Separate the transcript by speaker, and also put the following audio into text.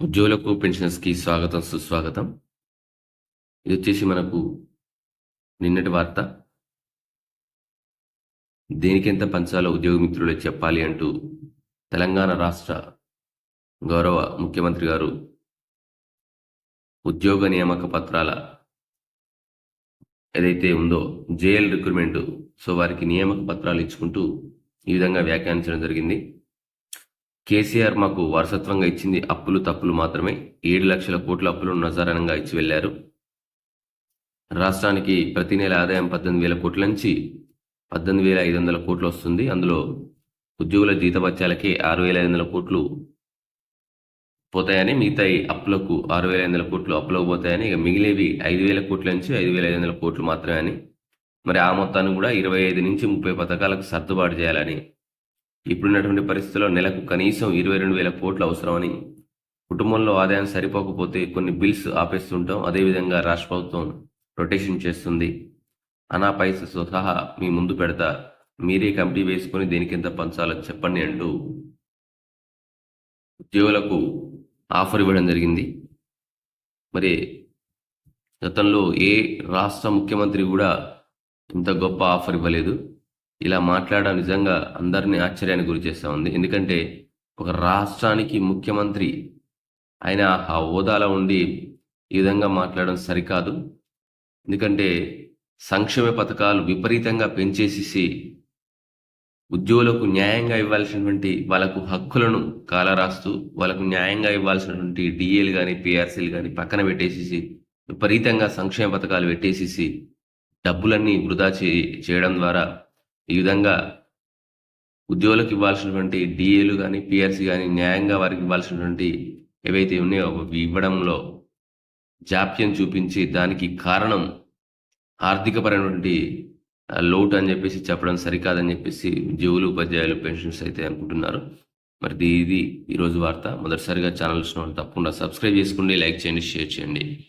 Speaker 1: ఉద్యోగులకు పెన్షన్స్కి స్వాగతం సుస్వాగతం. ఇది వచ్చేసి మనకు నిన్నటి వార్త. దేనికెంత పంచాలో ఉద్యోగ మిత్రులే చెప్పాలి అంటూ తెలంగాణ రాష్ట్ర గౌరవ ముఖ్యమంత్రి గారు ఉద్యోగ నియామక పత్రాల ఏదైతే ఉందో జేఎల్ రిక్రూట్మెంట్ సో వారికి నియామక పత్రాలు ఇచ్చుకుంటూ ఈ విధంగా వ్యాఖ్యానించడం జరిగింది. కేసీఆర్ మాకు వారసత్వంగా ఇచ్చింది అప్పులు తప్పులు మాత్రమే. ఏడు లక్షల కోట్ల అప్పులు నజారణంగా ఇచ్చి వెళ్ళారు రాష్ట్రానికి ప్రతి నెల ఆదాయం పద్దెనిమిది వేల కోట్ల నుంచి పద్దెనిమిది వేల ఐదు వందల కోట్లు వస్తుంది. అందులో ఉద్యోగుల జీతభత్యాలకే ఆరు వేల ఐదు వందల కోట్లు పోతాయని మిగతా అప్పులకు ఆరు వేల ఐదు వందల కోట్లు అప్పులకు పోతాయని ఇక మిగిలేవి ఐదు వేల కోట్ల నుంచి ఐదు వేల ఐదు వందల కోట్లు మాత్రమే అని. మరి ఆ మొత్తాన్ని కూడా ఇరవై ఐదు నుంచి ముప్పై పథకాలకు సర్దుబాటు చేయాలని ఇప్పుడున్నటువంటి పరిస్థితుల్లో నెలకు కనీసం ఇరవై రెండు వేల కోట్లు అవసరమని కుటుంబంలో ఆదాయం సరిపోకపోతే కొన్ని బిల్స్ ఆపేస్తుంటాం. అదేవిధంగా రాష్ట్ర ప్రభుత్వం రొటేషన్ చేస్తుంది. అనా పైసతో సహా మీ ముందు పెడతా. మీరే కమిటీ వేసుకొని దేనికి ఎంత పంచాలో చెప్పండి అంటూ ఉద్యోగులకు ఆఫర్ ఇవ్వడం జరిగింది. మరి గతంలో ఏ రాష్ట్ర ముఖ్యమంత్రి కూడా ఇంత గొప్ప ఆఫర్ ఇవ్వలేదు. ఇలా మాట్లాడడం నిజంగా అందరినీ ఆశ్చర్యానికి గురి చేస్తూ ఉంది. ఎందుకంటే ఒక రాష్ట్రానికి ముఖ్యమంత్రి ఆయన ఆ హోదాలో ఉండి ఈ విధంగా మాట్లాడడం సరికాదు. ఎందుకంటే సంక్షేమ పథకాలు విపరీతంగా పెంచేసేసి ఉద్యోగులకు న్యాయంగా ఇవ్వాల్సినటువంటి వాళ్ళకు హక్కులను కాలరాస్తూ వాళ్ళకు న్యాయంగా ఇవ్వాల్సినటువంటి డిఏలు కానీ పిఆర్సీలు కానీ పక్కన పెట్టేసేసి విపరీతంగా సంక్షేమ పథకాలు పెట్టేసేసి డబ్బులన్నీ వృధా చే చేయడం ద్వారా ఈ విధంగా ఉద్యోగులకు ఇవ్వాల్సినటువంటి డిఏలు కానీ పిఆర్సీ కానీ న్యాయంగా వారికి ఇవ్వాల్సినటువంటి ఏవైతే ఉన్నాయో ఇవ్వడంలో జాప్యం చూపించి దానికి కారణం ఆర్థికపరమైనటువంటి లోటు అని చెప్పేసి చెప్పడం సరికాదని చెప్పేసి ఉద్యోగులు ఉపాధ్యాయులు పెన్షన్స్ అయితే అనుకుంటున్నారు. మరి ఇది- ఇది ఈరోజు వార్త. మొదటిసారిగా ఛానల్ వచ్చిన వాళ్ళు తప్పకుండా సబ్స్క్రైబ్ చేసుకోండి లైక్ చేయండి షేర్ చేయండి.